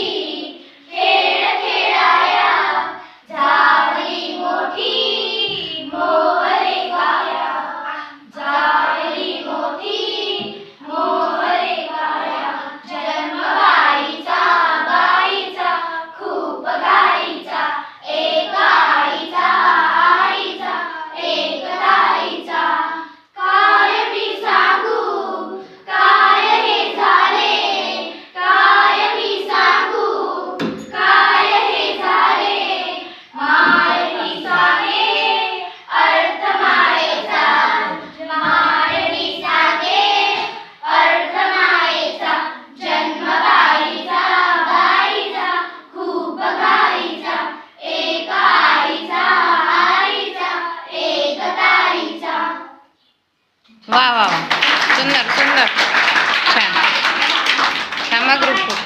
three. वा वा वा. सुंदर सुंदर. छान. श्यामा ग्रुप